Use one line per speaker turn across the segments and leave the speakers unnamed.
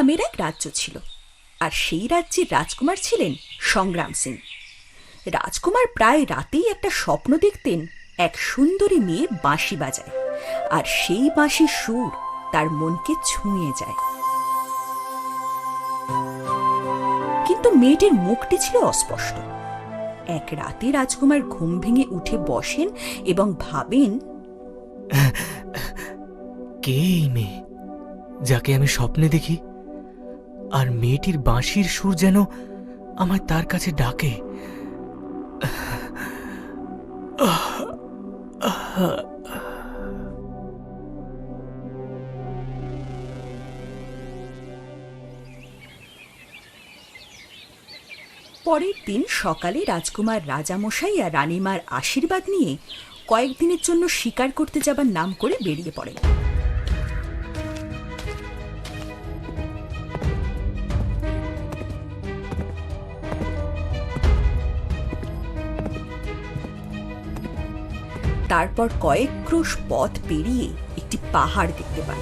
নামের এক রাজ্য ছিল, আর সেই রাজ্যের রাজকুমার ছিলেন সংগ্রাম সিং। রাজকুমার প্রায় রাতেই একটা স্বপ্ন দেখতেন, এক সুন্দরী মেয়ে বাঁশি বাজায়, আর সেই বাঁশির সুর তার মনকে ছুঁয়ে যায়। কিন্তু মেয়েটির মুখটি ছিল অস্পষ্ট। এক রাতে রাজকুমার ঘুম ভেঙে উঠে বসেন এবং ভাবেন,
কে মেয়ে? যাকে আমি স্বপ্নে দেখি? আর মেয়েটির বাঁশির সুর যেন আমায় তার কাছে ডাকে।
পরের দিন সকালে রাজকুমার রাজামশাই আর রানীমার আশীর্বাদ নিয়ে কয়েকদিনের জন্য শিকার করতে যাবার নাম করে বেরিয়ে পড়েন। তারপর কয়েক ক্রোশ পথ পেরিয়ে একটি পাহাড় দেখতে পান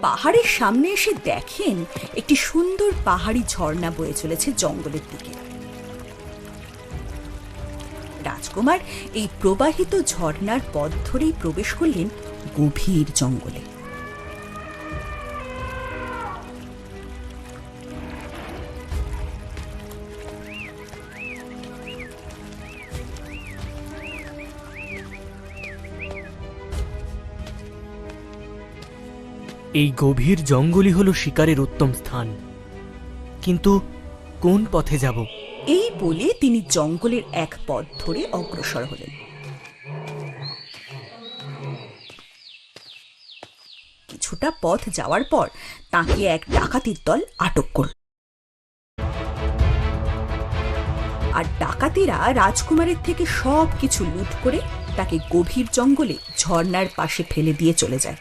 পাহাড়ের সামনে এসে দেখেন একটি সুন্দর পাহাড়ি ঝর্ণা বয়ে চলেছে জঙ্গলের দিকে। রাজকুমার এই প্রবাহিত ঝর্ণার পথ ধরেই প্রবেশ করলেন গভীর জঙ্গলে।
এই গভীর জঙ্গলই হলো শিকারের উত্তম স্থান। কিন্তু কোন পথে যাব?
এই বলে তিনি জঙ্গলের এক পথ ধরে অগ্রসর হলেন। কিছুটা পথ যাওয়ার পর তাকে এক ডাকাতির দল আটক করল। আর ডাকাতিরা রাজকুমারের থেকে সব কিছু লুট করে তাকে গভীর জঙ্গলে ঝর্ণার পাশে ফেলে দিয়ে চলে যায়।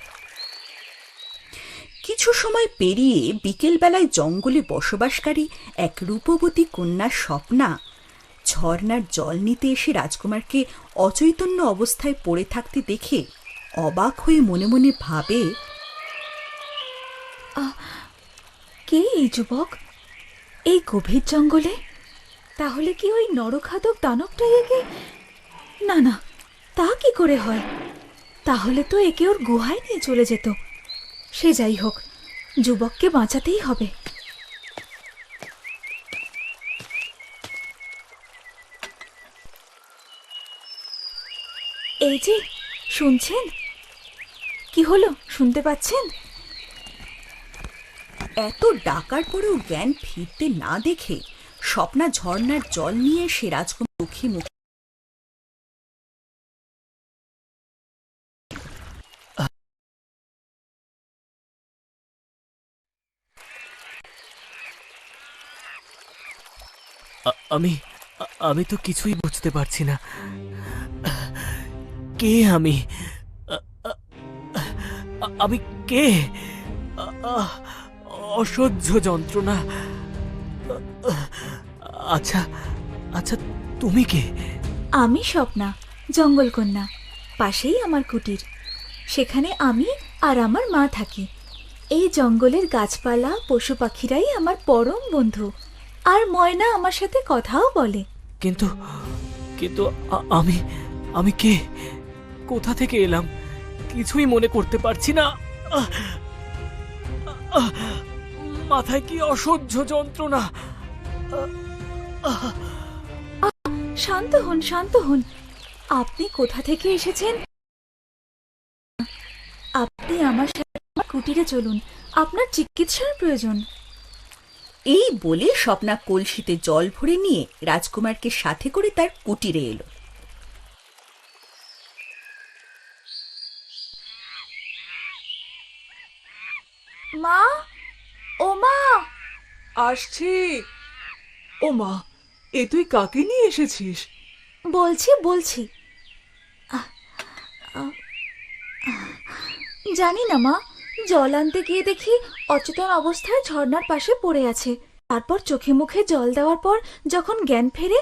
কিছু সময় পেরিয়ে বিকেলবেলায় জঙ্গলে বসবাসকারী এক রূপবতী কন্যার স্বপ্না, ঝর্ণার জল নিতে এসে রাজকুমারকে অচৈতন্য অবস্থায় পড়ে থাকতে দেখে অবাক হয়ে মনে মনে ভাবে
কে এই যুবক? এই গভীর জঙ্গলে? তাহলে কি ওই নরখাদক দানবটাই একে? না না, তা কি করে হয়? তাহলে তো একে ওর গুহায় নিয়ে চলে যেত। সে যাই হোক, যুবককে বাঁচাতেই হবে। এই যে, শুনছেন? কি হলো, শুনতে পাচ্ছেন?
এত ডাকার পরেও জ্ঞান ফিরতে না দেখে স্বপ্না ঝর্ণার জল নিয়ে এসে রাজকুমার মুখে মুখে
আমি আমি তো কিছুই বুঝতে পারছি না। কে আমি? আমি কে? অসহ্য যন্ত্রণা। আচ্ছা আচ্ছা তুমি কে?
আমি স্বপ্না জঙ্গলকন্যা পাশেই আমার কুটির। সেখানে আমি আর আমার মা থাকি। এই জঙ্গলের গাছপালা, পশু পাখিরাই আমার পরম বন্ধু। আর ময়না আমার সাথে কথাও বলে।
কিন্তু কিন্তু আ- আমি আমি কে? কোথা থেকে এলাম? কিছুই মনে করতে পারছি না। আহ! আহ! মাথায় কি অসহ্য যন্ত্রণা?
শান্ত হন শান্ত হন। আপনি কোথা থেকে এসেছেন? আপনি আমার সাথে আমার কুটিরে চলুন। আপনার চিকিৎসার প্রয়োজন।
এই বলে স্বপ্না কলসিতে জল ভরে নিয়ে রাজকুমারকে সাথে করে তার কুটিরে এলো।
মা? ও মা?
আসছি। ও মা এ তুই কাকে নিয়ে এসেছিস?
বলছি বলছি। জানি না মা। জল আনতে গিয়ে দেখি অচেতন অবস্থায় ঝর্ণার পাশে পড়ে আছে। তারপর চোখে মুখে জল দেওয়ার পর যখন জ্ঞান ফেরে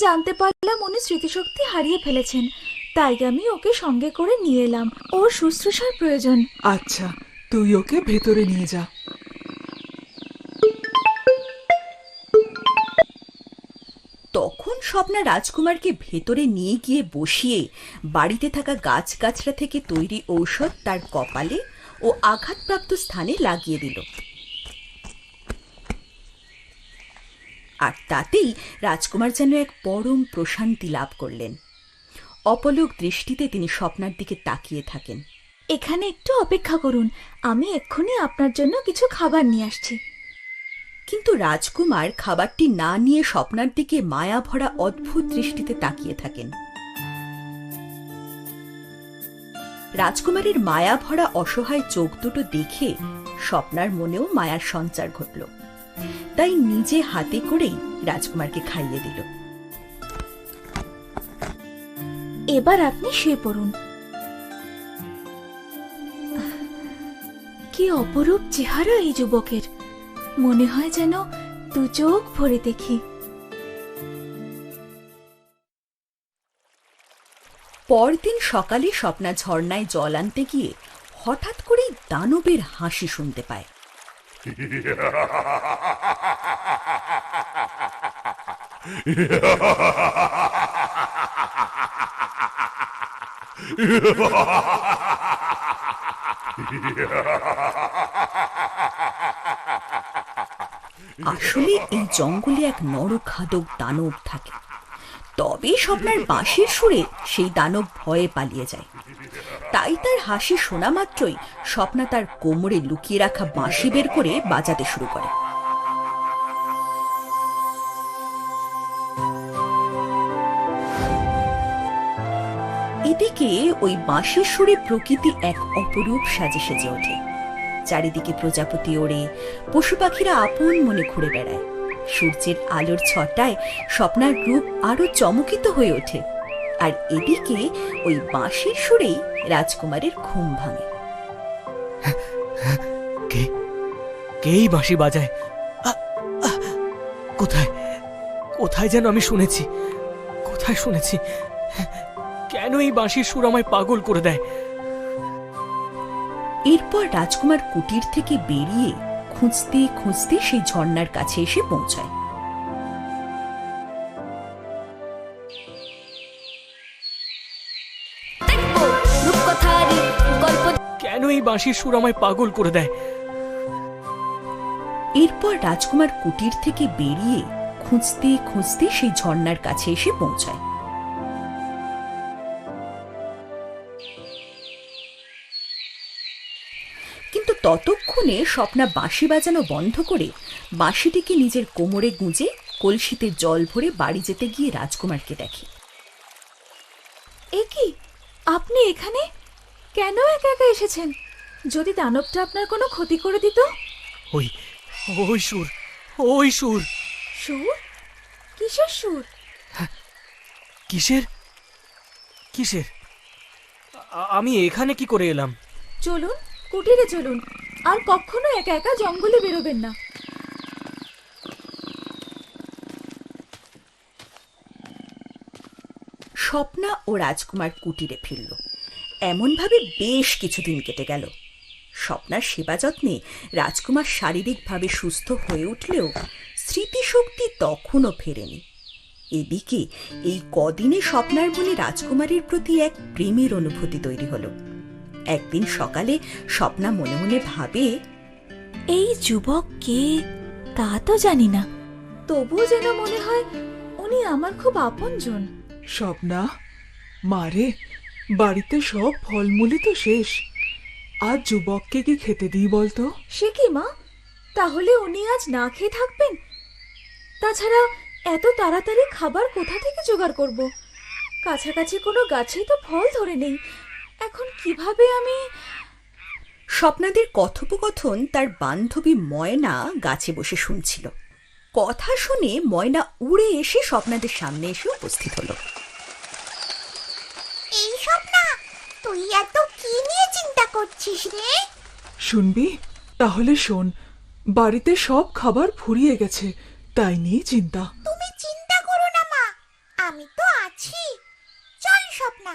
জানতে পারলাম উনি স্মৃতিশক্তি হারিয়ে ফেলেছেন। তাই আমি ওকে সঙ্গে করে নিয়ে এলাম। ওর শুশ্রূষার প্রয়োজন।
আচ্ছা তুই ওকে ভেতরে নিয়ে যা।
তখন স্বপ্না রাজকুমারকে ভেতরে নিয়ে গিয়ে বসিয়ে বাড়িতে থাকা গাছগাছড়া থেকে তৈরি ঔষধ তার কপালে ও আঘাতপ্রাপ্ত স্থানে লাগিয়ে দিল। আর তাতেই রাজকুমার যেন এক পরম প্রশান্তি লাভ করলেন। অপলক দৃষ্টিতে তিনি স্বপ্নার দিকে তাকিয়ে থাকেন।
এখানে একটু অপেক্ষা করুন আমি এক্ষুনি আপনার জন্য কিছু খাবার নিয়ে আসছি।
কিন্তু রাজকুমার খাবারটি না নিয়ে স্বপ্নার দিকে মায়া ভরা অদ্ভুত দৃষ্টিতে তাকিয়ে থাকেন। রাজকুমারের মায়া ভরা অসহায় চোখ দুটো দেখে স্বপ্নার মনেও মায়ার সঞ্চার ঘটল। তাই নিজে হাতে করেই রাজকুমারকে খাইয়ে দিল।
এবার আপনি শুয়ে পড়ুন। কি অপরূপ চেহারা এই যুবকের। মনে হয় যেন দু চোখ ভরে দেখি।
পরদিন সকালে স্বপ্না ঝর্ণায় জল আনতে গিয়ে হঠাৎ করেই দানবের হাসি শুনতে পায়। আসলে এই জঙ্গলে এক নরখাদক দানব থাকে। তবে স্বপ্নার বাঁশির সুরে সেই দানব ভয়ে পালিয়ে যায়। তাই তার হাসি শোনা মাত্রই স্বপ্না তার কোমরে লুকিয়ে রাখা বাঁশি বের করে বাজাতে শুরু করে। এদিকে ওই বাঁশির সুরে প্রকৃতি এক অপরূপ সাজে সেজে ওঠে। চারিদিকে প্রজাপতি ওড়ে, পশু পাখিরা আপন মনে ঘুরে বেড়ায়। সূর্যের আলোর ছটায় স্বপ্নার রূপ আরও চমকিত হয়ে ওঠে। আর এদিকে ওই বাঁশির সুরেই রাজকুমারের ঘুম ভাঙে।
কে? কেই বাঁশি বাজায়? কোথায়? কোথায় যেন আমি শুনেছি। কোথায় শুনেছি? কেন এই বাঁশির সুর আমায় পাগল করে দেয়?
এরপর রাজকুমার কুটির থেকে বেরিয়ে খুঁজতে খুঁজতে সেই ঝর্ণার কাছে এসে পৌঁছায়।
কেন এই বাঁশির সুর আমায় পাগল করে দেয়?
এরপর রাজকুমার কুটির থেকে বেরিয়ে খুঁজতে খুঁজতে সেই ঝর্ণার কাছে এসে পৌঁছায়। ততক্ষণে স্বপ্না বাঁশি বাজানো বন্ধ করে বাঁশিটিকে নিজের কোমরে গুঁজে কলসিতে জল ভরে বাড়ি যেতে গিয়ে রাজকুমারকে দেখে।
এ কি আপনি এখানে? কেন একা একা এসেছেন? যদি দানবটা আপনার কোনো ক্ষতি করে দিত?
ওই ওই সুর ওই সুর।
সুর? কিসের সুর?
কিসের? কিসের? আমি এখানে কি করে এলাম?
চলুন কুটিরে চলুন। আর কখনো একা একা জঙ্গলে বেরোবেন না।
স্বপ্না ও রাজকুমার কুটিরে ফিরল। এমনভাবে বেশ কিছুদিন কেটে গেল। স্বপ্নার সেবা যত্নে রাজকুমার শারীরিকভাবে সুস্থ হয়ে উঠলেও স্মৃতিশক্তি তখনও ফেরেনি। এদিকে এই কদিনে স্বপ্নার বলে রাজকুমারীর প্রতি এক প্রেমের অনুভূতি তৈরি হলো। একদিন সকালে স্বপ্না মনে মনে ভাবে
এই যুবক কে? তা তো জানি না। তবুও যেন মনে হয় উনি আমার খুব আপনজন।
স্বপ্না মারে বাড়িতে সব ফলমূলই তো শেষ। আজ যুবককে কি খেতে দিই বলতো?
সে কি মা? তাহলে উনি আজ না খেয়ে থাকবেন? তাছাড়া এত তাড়াতাড়ি খাবার কোথা থেকে জোগাড় করব? কাছাকাছি কোনো গাছেই তো ফল ধরে নেই। এখন কীভাবে আমি
স্বপ্নাদের কথোপকথন তার বান্ধবী ময়না গাছে বসে শুনছিল। কথা শুনে ময়না উড়ে এসে স্বপ্নাদের সামনে এসে উপস্থিত হলো।
এই স্বপ্না তুই এত কি নিয়ে চিন্তা করছিস রে?
শুনবি? তাহলে শোন বাড়িতে সব খাবার ফুরিয়ে গেছে তাই নিয়ে চিন্তা।
তুমি চিন্তা করো না মা আমি তো আছি। চল স্বপ্না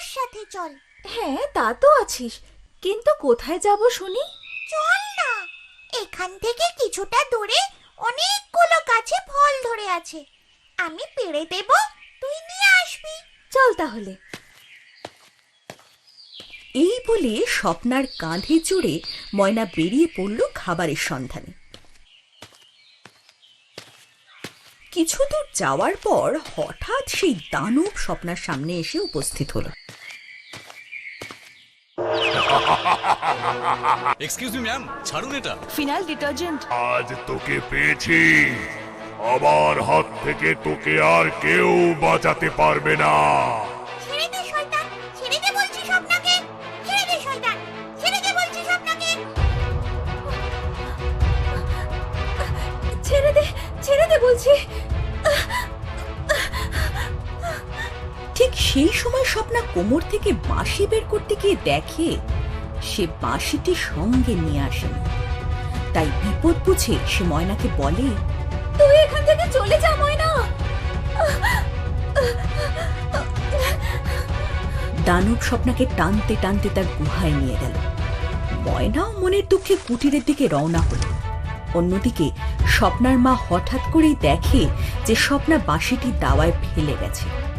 পথে চল।
হ্যাঁ তা তো আছিস। কিন্তু কোথায় যাব শুনি?
চল না। এখান থেকে কিছুটা দূরে অনেকগুলো গাছে ফল ধরে আছে। আমি পেড়ে দেব তুই নিয়ে আসবি।
চল তাহলে।
এই বলে স্বপ্নার কাঁধে চড়ে ময়না বেরিয়ে পড়ল খাবারের সন্ধানে। কিছু দূর যাওয়ার পর হঠাৎ সেই দানব স্বপ্নার সামনে এসে উপস্থিত হলো।
এক্সকিউজ মি ম্যাম ছাড়ুন এটা।
ফিনাইল ডিটারজেন্ট
আজ তোকে পেয়েছি। আমার হাত থেকে তোকে আর কেউ বাঁচাতে পারবে না।
ছেড়ে দে ছেড়ে দে বলছি।
ঠিক সেই সময় স্বপ্না কোমর থেকে বাঁশি বের করতে গিয়ে দেখে সে বাঁশিটি সঙ্গে নিয়ে আসেনি। তাই বিপদ বুঝে সে ময়নাকে বলে,
তুই এখান থেকে চলে যা, ময়না!
দানব স্বপ্নাকে টানতে টানতে তার গুহায় নিয়ে গেল। ময়নাও মনের দুঃখে কুটিরের দিকে রওনা হল। অন্যদিকে স্বপ্নার মা হঠাৎ করেই দেখে যে স্বপ্না বাঁশিটি দাওয়ায় ফেলে গেছে।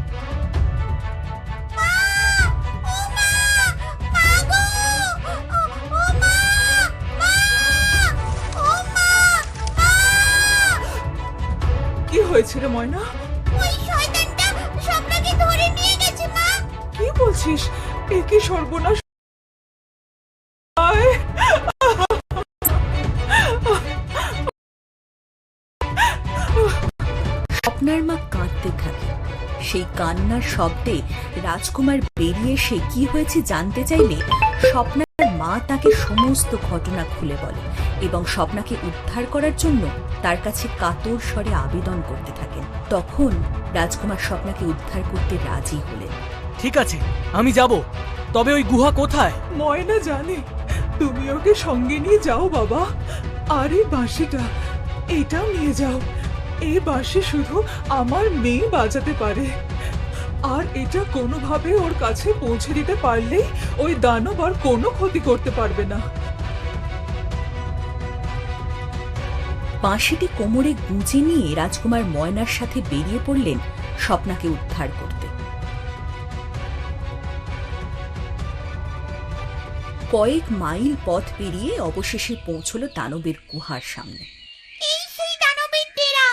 হয়েছে রে ময়না?
ওই শয়তানটা স্বপ্নাকে ধরে নিয়ে গেছে মা।
কি বলছিস? এ কি সর্বনাশ? আয়,
স্বপ্নার মা কাঁদতে থাকে। সেই কান্নার শব্দে রাজকুমার বেরিয়ে এসে কি হয়েছে জানতে চাইলে স্বপ্নার মা তাকে সমস্ত ঘটনা খুলে বলে। এবং স্বপ্নাকে উদ্ধার করার জন্য তার কাছে কাতর স্বরে আবেদন করতে থাকেন। তখন রাজকুমার স্বপ্নাকে উদ্ধার করতে রাজি হলেন।
ঠিক আছে আমি যাব। তবে ওই গুহা কোথায়?
ময়না জানে তুমি ওকে সঙ্গে নিয়ে যাও বাবা। আর এই বাঁশিটা এটাও নিয়ে যাও। এই বাঁশি শুধু আমার মেয়ে বাজাতে পারে। আর এটা কোনোভাবে ওর কাছে পৌঁছে দিতে পারলেই ওই দানব আর কোনো ক্ষতি করতে পারবে না।
বাঁশিটি কোমরে গুঁজে নিয়ে রাজকুমার ময়নার সাথে বেরিয়ে পড়লেন স্বপ্নাকে উদ্ধার করতে। কয়েক মাইল পথ পেরিয়ে অবশেষে পৌঁছল দানবের গুহার সামনে।
এই সেই দানবের ডেরা।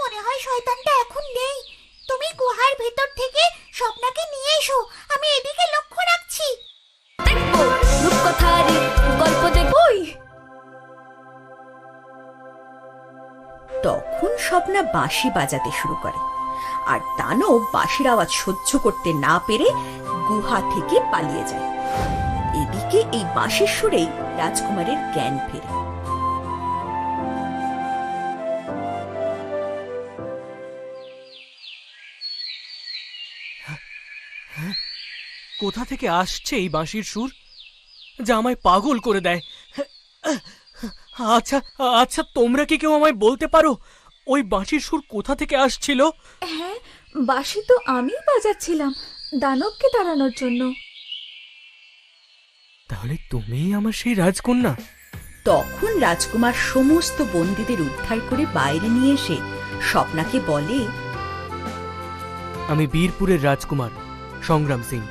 মনে হয় শয়তানটা এখন নেই। তুমি গুহার ভেতর থেকে স্বপ্নাকে নিয়ে এসো। আমি এদিকে লক্ষ্য রাখছি।
রূপকথারি গল্প দেখবই
স্বপ্না বাঁশি বাজাতে শুরু করে। আর দানব বাঁশির আওয়াজ সহ্য করতে না পেরে গুহা থেকে পালিয়ে যায়। এদিকে এই বাঁশির সুরেই রাজকুমারের জ্ঞান ফেরে।
কোথা থেকে আসছে এই বাঁশির সুর? যা আমায় পাগল করে দেয়। আচ্ছা আচ্ছা তোমরা কি কেউ আমায় বলতে পারো? ওই বাঁশির সুর কোথা থেকে আসছিল?
হ্যাঁ বাঁশি তো আমি বাজাচ্ছিলাম দানবকে তাড়ানোর জন্য।
তাহলে তুমিই আমার সেই রাজকন্যা?
তখন রাজকুমার সমস্ত বন্দীদের উদ্ধার করে বাইরে নিয়ে এসে স্বপ্নাকে বলে
আমি বীরপুরের রাজকুমার সংগ্রাম সিং।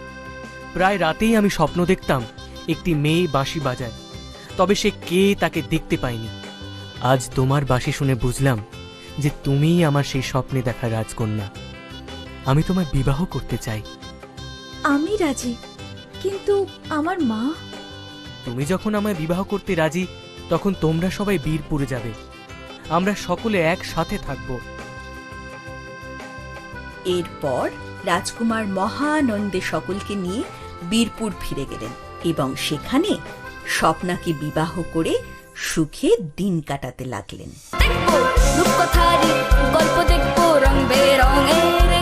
প্রায় রাতেই আমি স্বপ্ন দেখতাম একটি মেয়ে বাঁশি বাজায় তবে সে কে তাকে দেখতে পায়নি। আজ তোমার বাঁশি শুনে বুঝলাম যে তুমিই আমার সেই স্বপ্নে দেখা রাজকন্যা। আমি তোমায় বিবাহ করতে চাই।
আমি রাজি কিন্তু আমার মা?
তুমি যখন আমায় বিবাহ করতে রাজি তখন তোমরা সবাই বীরপুরে যাবে। আমরা সকলে একসাথে থাকব।
এরপর রাজকুমার মহানন্দে সকলকে নিয়ে বীরপুর ফিরে গেলেন এবং সেখানে স্বপ্নাকে বিবাহ করে সুখে দিন কাটাতে লাগলেন।